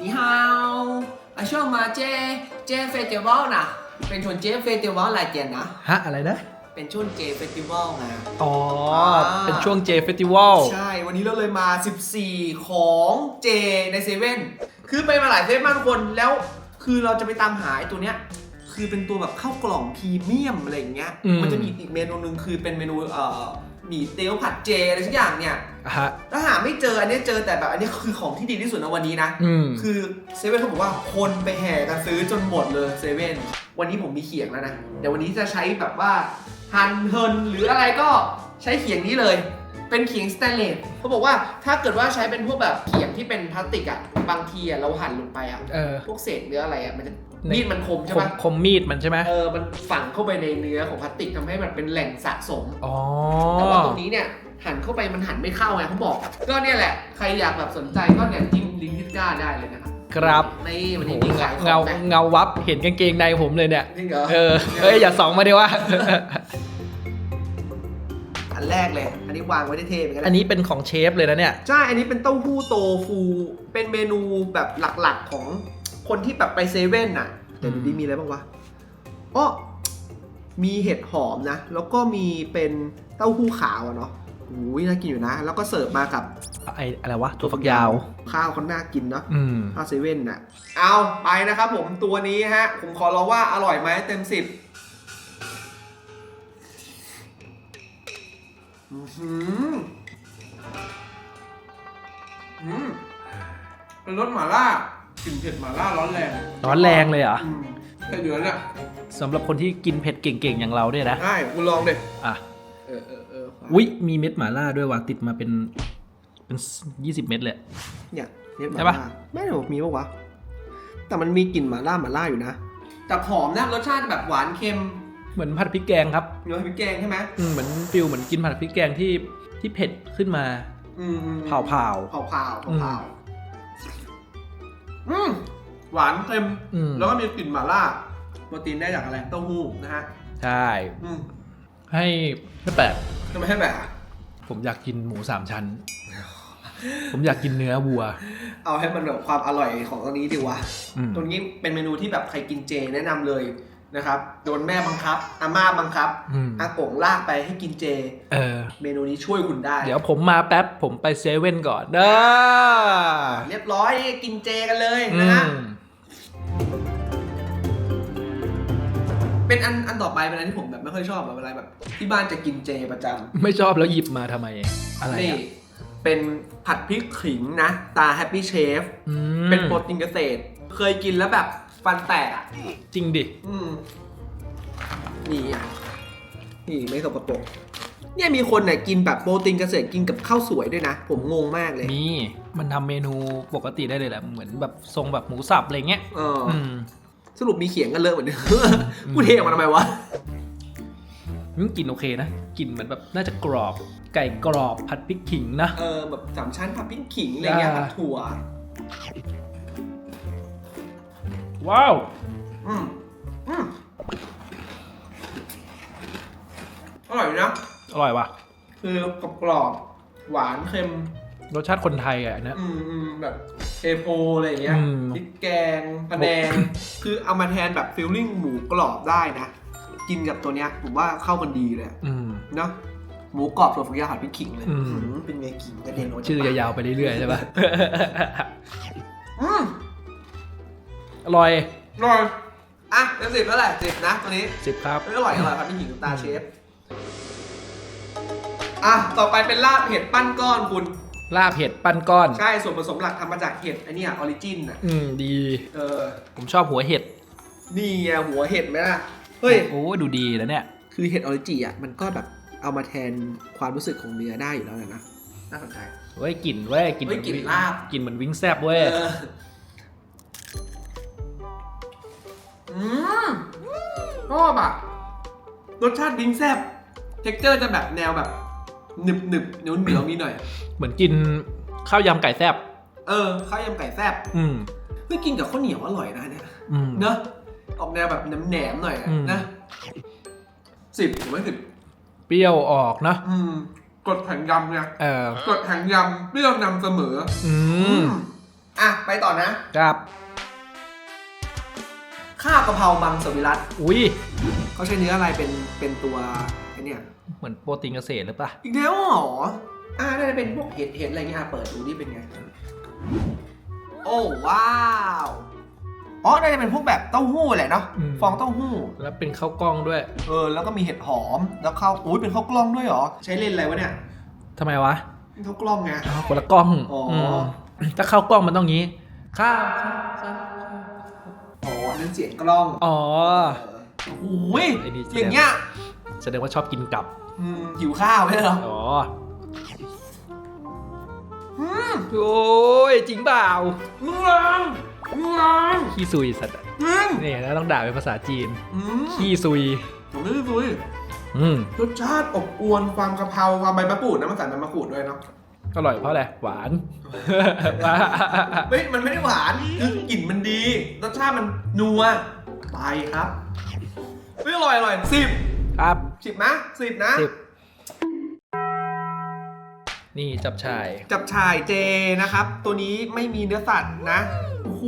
你好อาช่วงมาเจเจเฟสติวัลนะเป็นชวนเจเฟสติวัลอะไรเจนนะ ฮะอะไรนะ เป็นช่วงเจเฟสติวัลไง อ๋อ เป็นช่วงเจเฟสติวัลใช่ วันนี้เราเลยมา 14 ของเจในเซเว่นคือไปมาหลายเซเว่นมากทุกคน แล้วคือเราจะไปตามหาไอ้ตัวเนี้ย คือเป็นตัวแบบเข้ากล่องพรีเมียมอะไรอย่างเงี้ย มันจะมีอีกเมนูหนึ่งคือเป็นเมนูเอ่อ หมี่เตี๋ยวผัดเจอะไรสักอย่างเนี่ยอะฮะ ถ้าหาไม่เจออันนี้เจอแต่แบบอันนี้คือของที่ดีที่สุดในวันนี้นะ อืม คือเซเว่นเขาบอกว่าคนไปแห่กันซื้อจนหมดเลยเซเว่นวันนี้ผมมีเขียงแล้วนะเดี๋ยววันนี้จะใช้แบบว่าฮันเฮินหรืออะไรก็ใช้เขียงนี้เลย เป็นเขียงสแตนเลสเขาบอกว่าถ้าเกิดว่าใช้เป็นพวกแบบเขียงที่เป็นพลาสติกอะบางทีอะเราหั่นลงไปอะเออ พวกเศษเนื้ออะไรอะมันจะใน มีดมันคมใช่คมปะคมมีดมันใช่ไหมเออมันฝังเข้าไปในเนื้อของพลาสติกทำให้มันเป็นแหล่งสะสมอ๋อแต่ว่าตรงนี้เนี่ยหันเข้าไปมันหันไม่เข้าไงเขาบอก ก็เนี่ยแหละใครอยากแบบสนใจก็เนี่ยจิ้มลิงก์ที่ก้าได้เลยนะครับครับนี่วันโอ้นี้โหมีขายของเงาไหมเงาวับเห็นกางเกงในผมเลยเนี่ยจริงเหรอเออเอ้ยอย่าส่องมาดิว่าอันแรกเลย อันนี้วางไว้ได้เท่เหมือนกัอันนี้เป็นของเชฟเลยนะเนี่ย ใช่ อันนี้เป็นเต้าหู้โตฟู เป็นเมนูแบบหลักๆของ คนที่แบบไปเซเว่นน่ะเดี๋ยวดูดิมีอะไรบ้างวะอ๋อมีเห็ดหอมนะ แล้วก็มีเป็นเต้าหู้ขาวอะเนาะอุ้ยน่ากินอยู่นะ แล้วก็เสิร์ฟมากับไออะไรวะตัวฝักยาว ข้าวเขาน่ากินเนาะอืมข้าวเซเว่นน่ะ เอาไปนะครับผมตัวนี้ฮะ ผมขอร้องว่าอร่อยไหมเต็มสิบอื้อหืออืมเป็นรสหม่าล่า กลิ่นเผ็ดหม่าล่าร้อนแรงร้อนแรงเลยเหรออืมแค่เดือนน่ะสำหรับคนที่กินเผ็ดเก่งๆ อย่างเราเนี่ยนะ ใช่คุณลองดิอะ เออเออเอออุ้ยมีเม็ดหม่าล่าด้วยว่ะติดมาเป็น เป็นยี่สิบเม็ดเลย เนี่ยเนี่ยหใช่ม่าปะ ล่าไม่หรอกมีปะวะ แต่มันมีกลิ่นหม่าล่าหม่าล่าอยู่นะ แต่หอมนะรสชาติแบบหวานเค็มเหมือนผัดพริกแกงครับเนื้อพริกแกงใช่ไหมอืมเหมือนฟิลเหมือนกินผัดพริกแกงที่ที่เผ็ดขึ้นมาอืมอืมเผาเผาเผาเผาเผาเผา อืมหวานเค็มๆอืม แล้วก็มีกลิ่นหม่าล่าโปรตีนได้จากอะไรเต้าหู้นะฮะใช่ อืมให้ไม่แปลกทำไมให้แบบผมอยากกินหมูสามชั้น ผมอยากกินเนื้อวัว เอาให้มันแบบความอร่อยของตัวนี้ดีวะอืม ตัวนี้เป็นเมนูที่แบบใครกินเจแนะนำเลย นะครับโดนแม่บังคับอาม่าบังคับอืม อากงลากไปให้กินเจ เออ เมนูนี้ช่วยคุณได้ เดี๋ยวผมมาแป๊บผมไปเซเว่นก่อนเด้อเรียบร้อยกินเจกันเลยอืนะฮะมเป็นอันอันต่อไปเป็นอันที่ผมแบบไม่ค่อยชอบแบบเวลาแบบที่บ้านจะกินเจประจำ ไม่ชอบแล้วหยิบมาทำไม อะไรนี่อะเป็นผัดพริกขิงนะ ตาแฮปปี้เชฟ อืมเป็นโปรตีนเกษตร เคยกินแล้วแบบ ฟันแตกอะจริงดิ อืมนี่อะนี่ไม่สกปรกเนี่ยมีคนเนี่ยกินแบบโปรตีนเกษตรกินกับข้าวสวยด้วยนะ ผมงงมากเลยมี มันทำเมนูปกติได้เลยแหละ เหมือนแบบทรงแบบหมูสับอะไรเงี้ย เออออืมสรุปมีเขียงกันเลอะเหมือนเดิมพูดเทออกมาทำไมวะอืมกลินโอเคนะกลิ่นเหมือนแบบน่าจะกรอบ ไก่กรอบผัดพริกขิงนะ เออแบบสามชั้นผัดพริกขิงอะไรเงี้ยอ่า ผัดถั่ว ว้าวอืมอืมอร่อยนะ อร่อยว่ะ คือกรอบๆหวานเค็ม รสชาติคนไทยอะอันเนะ อืมอืมแบบเทโพอะไรอย่างเงี้ยอืม พริกแกงพะแนง คือเอามาแทนแบบฟิลลิ่งหมูกรอบได้นะ กินกับตัวเนี้ยผมว่าเข้ากันดีเลยอืม เนาะหมูกรอบถั่วฝักยาวผัดพริกขิงเลยอืมอื้อหือเป็นไงขิงกระเด็นออกจากชื่อยาวๆไปเรื่อยๆใช่ปะ อืม อร่อยอร่อยอะเต็มสิบแล้วแหละสิบนะตัวนี้สิบครับเอ้ยอร่อยอร่อยผัดพริกขิงกับตาเชฟอะต่อไปเป็นลาบเห็ดปั้นก้อนคุณ ลาบเห็ดปั้นก้อน ใช่ส่วนผสมหลักทำมาจากเห็ดไอเนี่ยออริจินอะอืมดี เออผมชอบหัวเห็ดนี่ไงหัวเห็ดไหมล่ะเฮ้ยโอ้ดูดีแล้วเนี่ย คือเห็ดออริจิอะมันก็แบบเอามาแทนความรู้สึกของเนื้อได้อยู่แล้วนะน่าสนใจเว้ยกลิ่นเว้ยกลิ่นเฮ้ยกลิ่นลาบ กลิ่นเหมือนวิงแซบเว้ย อออืมชอบอะรสชาติดิ้งแซบเท็กเจอร์จะแบบแนวแบบหนึบหนึบเหนียวเหนียวๆนิดหน่อย เหมือนกินข้าวยำไก่แซบเออข้าวยำไก่แซบอืมเฮ้ยกินกับข้าวเหนียวอร่อยนะเนี่ยอืมเนอะออกแนวแบบแหนมแหนมๆหน่อยอะอืมนะสิบถือว่าสิบเปรี้ยวออกนะอืมกดแห่งยำไงเออกดแห่งยำเปรี้ยวนำเสมอ อืมอะไปต่อนะครับ ข้าวกะเพรามังสวิรัตอุ้ยเขาใช้เนื้ออะไรเป็นเป็นตัวไอเนี่ยเหมือนโปรตีนเกษตรหรือปะอีกแล้วเหรออ่าน่าจะเป็นพวกเห็ดเห็ดอะไรเงี้ยอะเปิดดูนี่เป็นไง โอ้ว้าวอ๋อน่าจะเป็นพวกแบบเต้าหู้แหละเนาะฟองเต้าหู้ แล้วเป็นข้าวกล้องด้วยเออแล้วก็มีเห็ดหอมแล้วข้าวอุ้ยเป็นข้าวกล้องด้วยเหรอใช้เล่นอะไรวะเนี่ยทำไมวะเป็นข้าวกล้องไงอ๋อคนละกล้องอ๋ออื มถ้าข้าวกล้องมันต้องงี้ ข้าวข้าวข้าว อ๋ออันนั้นเสียงกล้องอ๋อโอ้ยไอ้นี่แสดง อย่างเงี้ยแสดงว่าชอบกินกับ อืมหิวข้าวไหมเหรออ๋ออืมโอ้ยจริงเปล่ามึงลังมึงลังขี้ซุยสัตว์อะอืมนี่แล้วต้องด่าเป็นภาษาจีน อืมขี้ซุย ผมไม่ได้ซุยอืมรสชาติอบอวนความกะเพราความใบมะกรูดนะมันใส่ใบมะกรูดด้วยเนาะ อร่อยเพราะอะไร หวานเฮ้ยมันไม่ได้หวาน คือกลิ่นมันดี รสชาติมันนัว ไปครับเฮ้ยอร่อยอร่อยสิบครับสิบนะสิบนะ สิบนี่จับชาย จับฉ่ายเจนะครับ ตัวนี้ไม่มีเนื้อสัตว์นะโอ้โห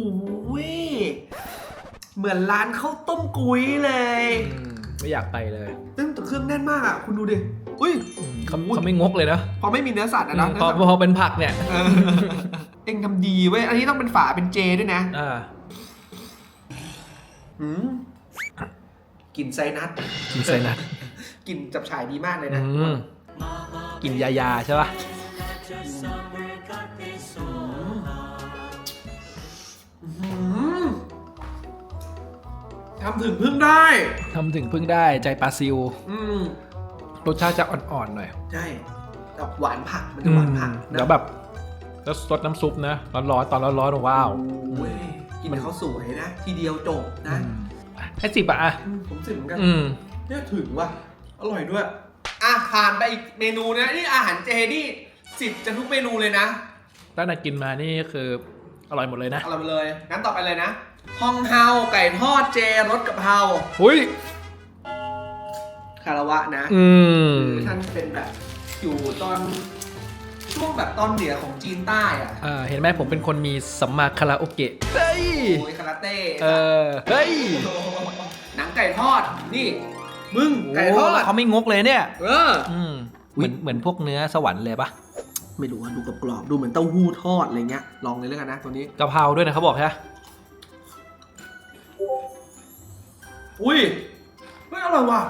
เหมือนร้านข้าวต้มกุ้ยเลย อืม ไม่อยากไปเลยตึ้งแต่เครื่องแน่นมากอะ คุณดูดิ อุ้ยอืมเขาเขาไม่งกเลยนะพอไม่มีเนื้อสัตว์นะอืเนาะมเนื้พออสัตว์พอเป็นผักเนี่ยเออเอ็งทำดีเว้ย อันนี้ต้องเป็นฝาเป็นเจด้วยนะอ่าอืมกลิ่นไซนัสกินใส่นะกลิ่นจับฉ่ายดีมากเลยอืนะมกินยายาใช่ป่ะอืมทำถึงพึ่งได้ ทำถึงพึ่งได้ใจปลาซิวอืม รสชาติจะอ่อนๆหน่อยใช่แต่หวานผักมันจะหวานผักอืมนะแล้วแบบแล้วซดน้ำซุปนะร้อนๆตอนร้อนๆว้าวโอ้ยกินกับข้าวสวยนะ ทีเดียวจบนะอืมให้สิบอะอะอืมผมสิบเหมือนกันอืมเนี่ยถึงว่ะอร่อยด้วยอะผ่านไปอีกเมนูนะนี่อาหารเจนี่สิบจะทุกเมนูเลยนะตั้งแต่กินมานี่คืออร่อยหมดเลยนะเอาเราไปเลยงั้นต่อไปเลยนะฮองเฮาไก่ทอดเจรสกะเพราอุ้ย คาราวะนะอืมคือท่านเป็นแบบอยู่ตอนช่วงแบบตอนเหนือของจีนใต้อะอ่าเห็นไหมผมเป็นคนมีสัมมาคาราโอเกะเฮ้ยโอ้ยคาราเต้เออเฮ้ยหนังไก่ทอดนี่ มึงไก่ทอดโเขาไม่งกเลยเนี่ย เอออืมเหมือนเหมือนพวกเนื้อสวรรค์เลยปะไม่รู้ว่าดูกรอบๆดูเหมือนเต้าหู้ทอดอะไรเงี้ยลองเลยแล้วกันนะตัวนี้กะเพราด้วยนะเขาบอกใช่ไหมอุ้ยเฮ้ยอร่อยว่ะ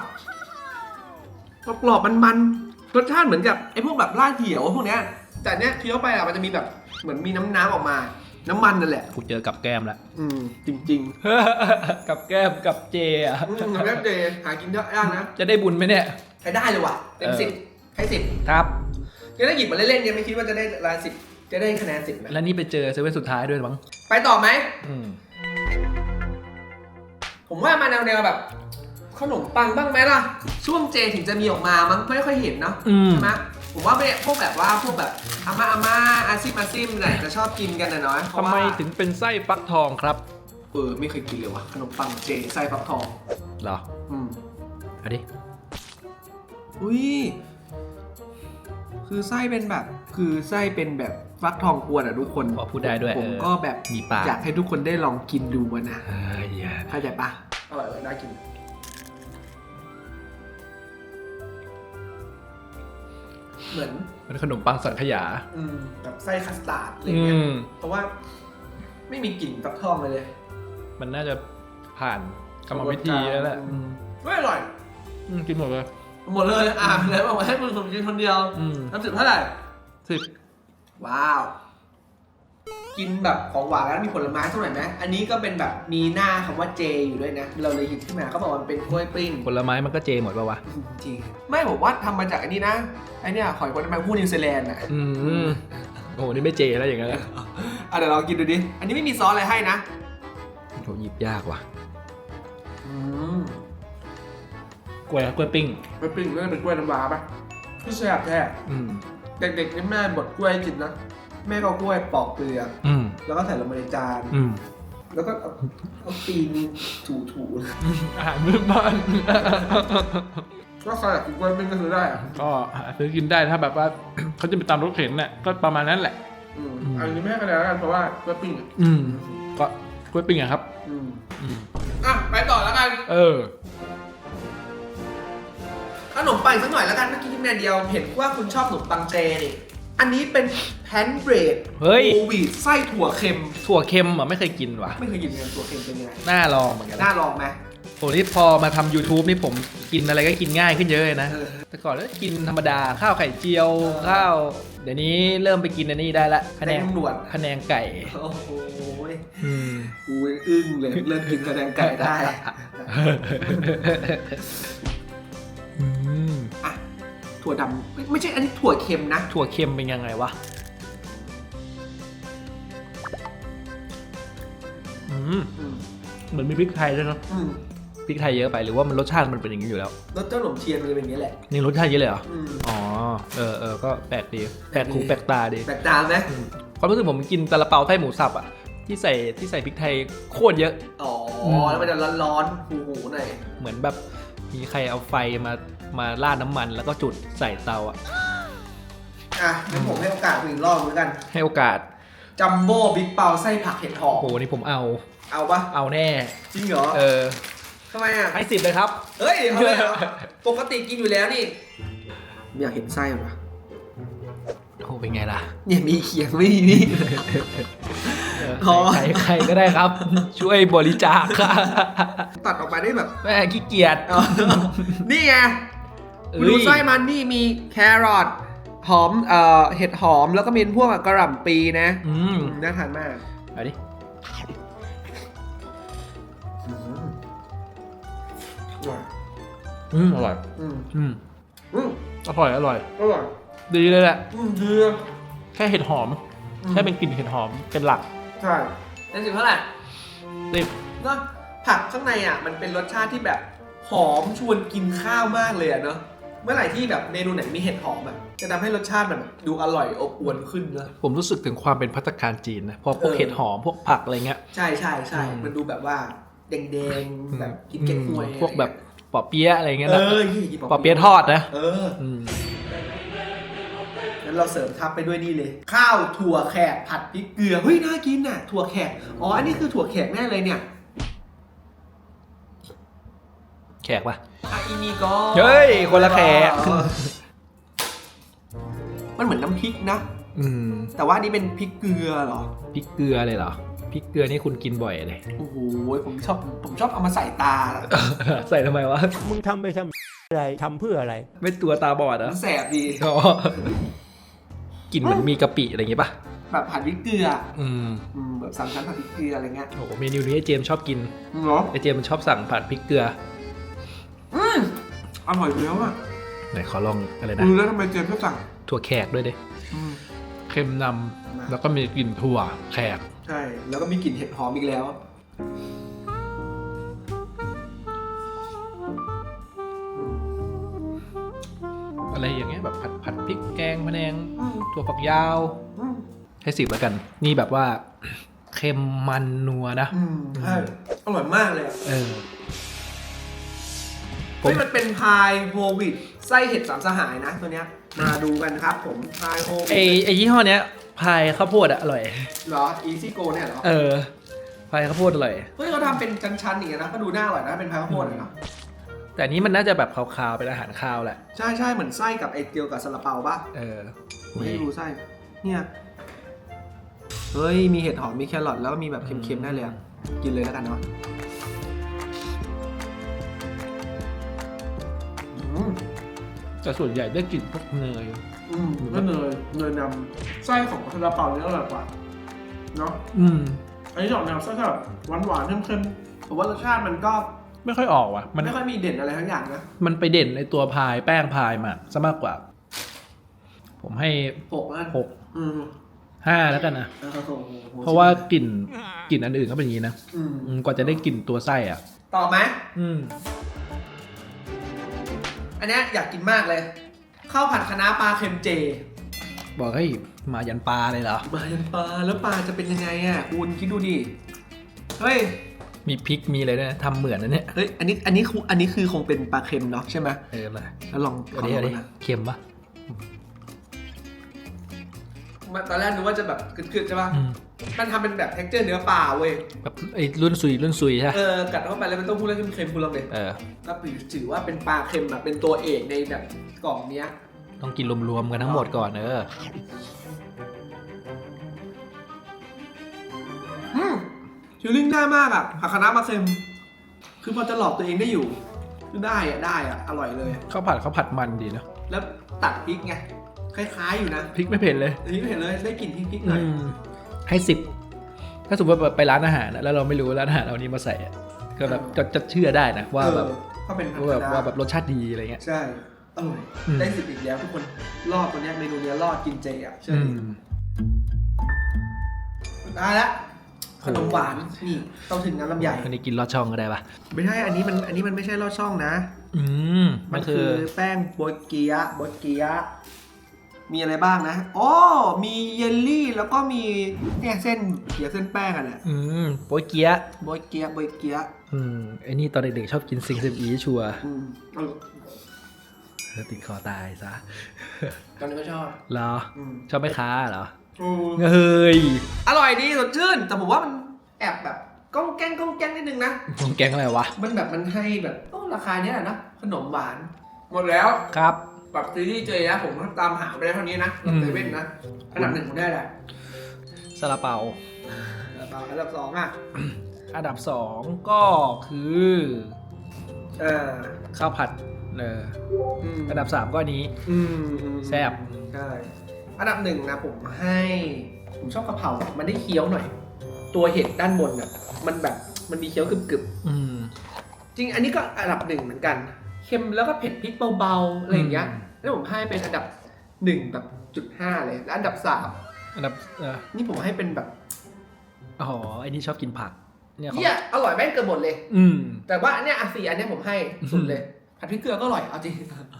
กรอบๆมันๆรสชาติเหมือนกับไอ้พวกแบบลาดเหี่ยวพวกเนี้ยแต่เนี้ยเคี้ยวไปอะมันจะมีแบบเหมือนมีน้ำน้ำๆออกมา น้ำมันนั่นแหละ กูเจอกับแก้มแล้ว อืมจริงกับแก้มกับเจอะๆอืมน้ำแม่เจหากินยากนะจะได้บุญไหมเนี่ย ใช้ได้เลยว่ะเต็มเออ สิบให้สิบครับเนี่ยถ้าหยิบมาเล่นๆเนี่ยไม่คิดว่าจะได้รายสิบจะได้คะแนนสิบนะแล้วนี่ไปเจอเซเว่นสุดท้ายด้วยมั้งไปต่อไหม อืมผมว่ามาแนวๆแบบ ขนมปังบ้างไหมล่ะ ช่วงเจถึงจะมีออกมามั้งไม่ค่อยเห็นเนาะอืม ใช่ไหมผมว่าเนี่ยพวกแบบว่าพวกแบบอาม่าอาม่าอาซิมอาซิมเนี่ยจะชอบกินกันนะเนาะเพทำราะว่าไมถึงเป็นไส้ฟักทองครับเออไม่เคยกินเลยว่ะขนมปังเจไส้ฟักทอง เหรออืมเอาดิอุ้ยคือไส้เป็นแบบ คือไส้เป็นแบบฟักทองกวนอะทุกคนพอพูดได้ด้วยผมเออ ก็แบบมีปาก อยากให้ทุกคนได้ลองกินดูอะนะเฮ้ยอย่าเข้าใจปะอร่อยเลยน่ากิน เหมือนเป็นขนมปังสังขยา อืมแบบไส้คัสตาร์ดอะไรอืเงี้ยมเพราะว่าไม่มีกลิ่นฟักทองเลยเลยมันน่าจะผ่านกรรมวิธีแล้วแหละอืมไม่อร่อย อืมกินหมดเลยหมดเลยอะเลยบอกว่าให้มึงกินคนเดียวอืมน้ำสิบเท่าไหร่สิบ ว้าว กินแบบของหวานแล้วมีผลไม้สักหน่อยไหมอันนี้ก็เป็นแบบมีหน้าคำว่าเจอยู่ด้วยนะ เราเลยหยิบขึ้นมาเขาบอกว่ามันเป็นกล้วยปลิ้งผลไม้มันก็เจหมดปะวะจริงไม่ผมว่าทำมาจากอันนี้นะไอเนี่ยหอยคนแมงผู้นิวซีแลนด์อะอืมโอ้โหนี่ไม่เจแล้วอย่างเงี้ยอะเดี๋ยวลองกินดูดิอันนี้ไม่มีซอสอะไรให้นะโหหยิบยากว่ะอืมกล้วยกล้วยปิ้งไปปิ้งก็เป็นกล้วยน้ำว้าปะพี่แซ่บแท้อืมเด็กๆนี่แม่บดกล้วยให้กินนะ แม่ก็เอากล้วยปอกเปลือก อืมแล้วก็ใส่ลงไปในจาน อืมแล้วก็เอาเอาตีนถูๆอาหารพื้นบ้านก็ใครอยากกินกล้วยปิ้งก็ซื้อได้อะก็หาซื้อกินได้ถ้าแบบว่า เขาจะไปตามรถเข็นน่ะก็ประมาณนั้นแหละออืมอืม อันนี้ไม่ให้คะแนนแล้วกันเพราะว่าเพื่อปิ้งอะอืม ก็กล้วยปิ้งอะครับ อืมอืม อะไปต่อแล้วกันเออ ขนมปังอีกสักหน่อยแล้วกันเมื่อกี้คะแนนเดียวเห็นว่าคุณชอบขนมปังเจนี่อันนี้เป็น แพนเบรดเฮ้ย โควีดไส้ถั่วเค็ม ถั่วเค็มอะไม่เคยกินว่ะไม่เคยกินเลยถั่วเค็มเป็นยังไงน่าลองเหมือนกันนะน่าลองไหมโหนี่พอมาทำ YouTube นี่ผมกินอะไรก็กินง่ายขึ้นเยอะเลยนะ เออ แต่ก่อนก็กินธรรมดาข้าวไข่เจียว เออ ข้าว เดี๋ยวนี้เริ่มไปกินอันนี้ได้ละคะแนนแตงหนวดคะแนนไก่โอ้โหอืม กูอึ้งเลยเริ่มกินคะแนนไก่ได้ อืมอะถั่วดำไม่ไม่ใช่อันนี้ถั่วเค็มนะ ถั่วเค็มเป็นยังไงวะ อืมอืมเหมือนมีพริกไทยด้วยเนอะอืมพริกไทยเยอะไปหรือว่ามันรสชาติมันเป็นอย่างนี้อยู่แล้ว รสเจ้าหนมเทียนมันจะเป็นอย่างนี้แหละ นี่รสชาติเยอะเลยเหรอ อืม อ๋อ เออเออก็แปลกดี แปลกหูแปลกตาดี แปลกตาไหมอืมความรู้สึกผมกินซาลาเปาไส้หมูสับอะ ที่ใส่ที่ใส่พริกไทยโคตรเยอะ อ๋ออม แล้วมันจะร้อนๆหูๆหน่อย เหมือนแบบมีใครเอาไฟมามาราดน้ำมันแล้วก็จุดใส่เตาอะ อะงั้นผมให้โอกาสคุณอีกรอบแล้วกัน ให้โอกาส จัมโบ้บิ๊กเปาไส้ผักเห็ดหอมโอ้โหนี่ผมเอา เอาปะเอาแน่ จริงเหรอเออทำไมอะให้สิบเลยครับ เฮ้ยเอาเลยเหรอปกติกินอยู่แล้วนี่ไม่อยากเห็นไส้หรอโอ้เป็นไงล่ะเนี่ยมีเขียงไม่มีนี่เอออ๋อใครใครก็ได้ครับ ช่วยบริจาคค่ะตัดออกมาได้แบบแม่ขี้เกียจอ๋อนี่ไงเอ้ดูยไส้มันนี่มีแครอท หอมเอ่อเห็ดหอมแล้วก็มีพวกกระหล่ำปีนะอืมน่าทานมากเอาดิอืมอร่อยอืมอืมอืมอร่อยอร่อย อร่อยดีเลยแหละ อืมดีแค่เห็ดหอม แค่เป็นกลิ่นเห็ดหอมเป็นหลักใช่เต็มสิบเท่าไหร่สิบเนาะผักข้างในอะ มันเป็นรสชาติที่แบบหอมชวนกินข้าวมากเลยอะเนาะ เมื่อไหร่ที่แบบเมนูไหนมีเห็ดหอมอะจะทำให้รสชาติมันแบบดูอร่อยอบอวลขึ้นเนอะผมรู้สึกถึงความเป็นพัตตาคารจีนนะเพราะพวกเออเห็ดหอมพวกผักอะไรเงี้ย ใช่ใช่ใช่อืม มันดูแบบว่าแดงๆแบบกินเก๊กฮวยอืมพวกแบบปอเปี๊ยะอะไรเงี้ยเอนะอยี่กินปอเปี๊ยะทอดนะเออ อืมงั้นเราเสริมทับไปด้วยนี่เลย ข้าวถั่วแขกผัดพริกเกลือเฮ้ยน่ากินน่ะถั่วแขกอ๋ออันนี้คือถั่วแขกแน่เลยเนี่ย แขกปะอะอีนี่ก็เฮ้ย คนละแขกอ๋อมันเหมือนน้ำพริกนะ อืมแต่ว่าอันนี้เป็นพริกเกลือเหรอ พริกเกลือเลยเหรอพริกเกลือนี่คุณกินบ่อยเลย โอ้โห ผมชอบ ผมชอบเอามาใส่ตาใส่ทำไมวะมึงทำไปทำอะไรทำเพื่ออะไร ไม่ตัวตาบอดเหรมัอะนแสบดี อ๋อกลิ่นเหมือนมีกะปิอะไรอย่างงี้ป่ะแบบผัดพริกเกลืออืมอืมแบบสามชั้นผัดพริกเกลืออะไรเงี้ยโอ้โหเมนูนี้ไอ้เจมส์ชอบกิน เหรอไอ้เจมส์มันชอบสั่งผัดพริกเกลือ อืมอร่อยอยู่แล้วอะไหนขอลองอะไรอืนะมแล้วทำไมเจมส์ชอบสั่ง ถั่วแขกด้วยดิอืม เค็มนำแล้วก็มีกลิ่นถั่วแขก ใช่ แล้วก็มีกลิ่นเห็ดหอมอีกแล้ว อะไรอย่างเงี้ยแบบผัดผัดพริกแกงพะแนง อืมถั่วฝักยาว อืมให้สิบแล้วกัน นี่แบบว่า เค็มมันนัวนะ อืมใช่อร่อยมากเลยอะเออ ผมเฮ้ยมันเป็นพายโฮวิดไส้เห็ดสามสหายนะตัวเนี้ยมาดูกันครับผมพายโฮวิไอดไอยี่ห้อเนี้ยพายข้าวโพดอะอร่อย เหรออีซี่โกเนี่ยเหรอเออพายข้าวโพดอร่อย เฮ้ยเขาทำเป็นชั้นๆอย่างเงี้ยนะก็ดูน่าอร่อยนะเป็นพายข้าวโพดเลยเนาะแต่อันนี้มันน่าจะแบบคาวๆเป็นอาหารคาวแหละใช่ใช่เหมือนไส้กับไอเกียวกับซาลาเปาป่ะเออไม่นี่ รู้ไส้เนี่ยเฮ้ยมีเห็ดหอมมีแครอทแล้วก็มีแบบเค็มๆได้เลยอะกินเลยแล้วกันเนาะ แต่ส่วนใหญ่ได้กลิ่นพวกเนย อืมก็เนยเนยนำไส้ของซาลาเปาเนี่ยอร่อยกว่าเนาะอืม อันนี้ออกแนวไส้แบบหวานหวานๆเค็มๆผมว่ารสชาติมันก็ไม่ค่อยออกว่ะ มันไม่ค่อยมีเด่นอะไรทั้งอย่างนะมันไปเด่นในตัวพายแป้งพายมาซะมากกว่า ผมให้หกนะหกอืมห้าแล้วกันนะโอ้โหเพราะว่ากลิ่นกลิ่นอันอื่นก็เป็นอย่างนี้นะอืมอืมกว่าจะได้กลิ่นตัวไส้อะ ต่อไหม อืม อันเนี้ยอยากกินมากเลยข้าวผัดคะน้าปลาเค็มเจ บอกให้ยมายันปลาเลยเหรอ มายันปลาแล้วปลาจะเป็นยังไงอะคุณคิดดูดิเฮ้ยมีพริกมีอะไรด้วยนะทำเหมือนนะเนี่ยเฮ้ยอันนี้อันนี้คืออันนี้คือคงเป็นปลาเค็มเนาะใช่ไหมเออเลยแล้วลองเอาดิเอาดินะเค็มปะมันตอนแรกนึกว่าจะแบบขึ้นๆใช่ป่ะอืม มันทำเป็นแบบเท็กเจอร์เนื้อปลาเว้ย แบบไอ้รุ่นซุยรุ่นซุยใช่ปะเออ กัดเข้าไปแล้วมันต้องพูดแล้วเค็มๆคุณลองดิเออ ก็ถือว่าเป็นปลาเค็มแบบเป็นตัวเอกในแบบกล่องเนี้ย ต้องกินรวมๆกันทั้งหมดก่อนเออ อืมฟิลลิ่งได้มากอะผักคะน้ามาเค็ม คือพอจะหลอกตัวเองได้อยู่คือได้อะได้อะ อร่อยเลย ข้าวผัดข้าวผัดมันดีเนอะแล้วตัดพริกไง คล้ายๆอยู่นะ พริกไม่เผ็ดเลย อันนี้เห็นเลยได้กลิ่นพริกๆหน่อย อืม ให้สิบถ้าสมมติว่าไปร้านอาหารอะแล้วเราไม่รู้ว่าร้านอาหารเอานี้มาใส่อะก็แบบจะจะเชื่อได้นะว่าแบบเออก็เป็นผักว่าแบบคะน้ว่าแบบรสชาติดีอะไรเงี้ยใช่อร่อยอืมได้สิบอีกแล้วทุกคนรอดตัวเนี้ยเมนูเนี้ยรอดกินเจอะเชื่ออืดิมได้ละขนมหวานนี่ต้องถึงน้ำลำไยอันนี้กินลอดช่องก็ได้ปะไม่ใช่อันนี้มันอันนี้มันไม่ใช่ลอดช่องนะ อืมมัมันนคืคืออแป้งโบยเกียะโบยเกียะ มีอะไรบ้างนะอ๋อมีเยลลี่แล้วก็มีเนี่ยเส้นเกี๊ยวเส้นแป้งอะแหละอืมโป๊ยเกี๊ยะโบยเกียะโบยเกียะอืมไอ้นี่ตอนเด็กๆชอบกินซิงซิมอีชัวร์อืมเออเออติดคอตายซะตอนนี้ก็ชอบเหรอ อืมชอบไม่ค้าเหรออืมเฮ้ยอร่อยดีสดชื่น แต่ผมว่ามันแอบแบบก้องแกงก้องแกงนิดนึงนะ ของแกงอะไรวะ มันแบบมันให้แบบโอ้ราคาเนี้ยแหละนะขนมหวาน หมดแล้ว ครับ แบบซีรีส์เจนะผมตามหาไปได้เท่านี้นะอืมเซเว่นนะอันดับหนึ่งผมได้แหละซาลาเปาอันดับสองอะอันดับสองก็คือ เออข้าวผัดเอออืมอันดับสามก็อันนี้อืมอืมแซ่บใช่อันดับหนึ่งนะผมให้ ผมชอบกะเพราอะมันได้เคี้ยวหน่อย ตัวเห็ดด้านบนอะ มันแบบมันมีเคี้ยวกรึบอืมๆจริง อันนี้ก็อันดับหนึ่งเหมือนกัน เค็มแล้วก็เผ็ดพริกเบาๆอะไรอย่างเงี้ยอืมแล้วผมให้เป็นอันดับหนึ่งแบบจุดห้าเลยแล้วอันดับสามอันดับเออนี่ผมให้เป็นแบบอ๋อไอ้นี่ชอบกินผัก เนี่ยเขาเฮียอร่อยแม่งเกินหมดเลย อืม แต่ว่าอันเนี้ยอะสี่อันเนี้ยผมให้สุดเลยผัดพริกเกลือก็อร่อยเอาจริง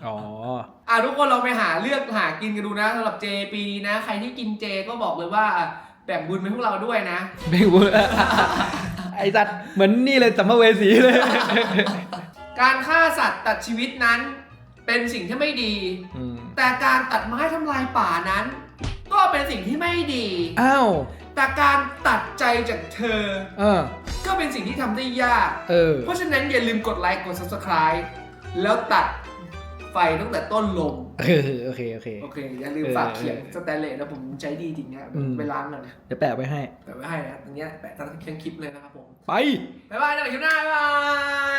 อ๋อ อะทุกคนลองไปหาเลือกหากินกันดูนะสำหรับเจปีนี้นะ ใครที่กินเจก็บอกเลยว่าแบ่งบุญไปพวกเราด้วยนะ เบงบูไอ้สัตว์เหมือนนี่เลยสัมภเวสีเลย การฆ่าสัตว์ตัดชีวิตนั้นเป็นสิ่งที่ไม่ดี อืมแต่การตัดไม้ทำลายป่านั้น ก็เป็นสิ่งที่ไม่ดี อ้าวแต่การตัดใจจากเธอ เออ ก็เป็นสิ่งที่ทำได้ยาก เออ เพราะฉะนั้นอย่าลืมกดไลค์กด subscribe แล้วตัดไฟตั้งแต่ต้นลมเออ โอเค โอเค โอเค อย่าลืมเออฝากเขียนสแตนเลสนะผมใช้ดีจริงนะอืม ไปล้างหน่อยนะเดี๋ยวแปะไว้ให้แปะไว้ให้นะตรงเนี้ยแปะตั้งแต่คลิปเลยนะครับผม ไป บ๊ายบายเจอกันคลิปหน้าบ๊ายบาย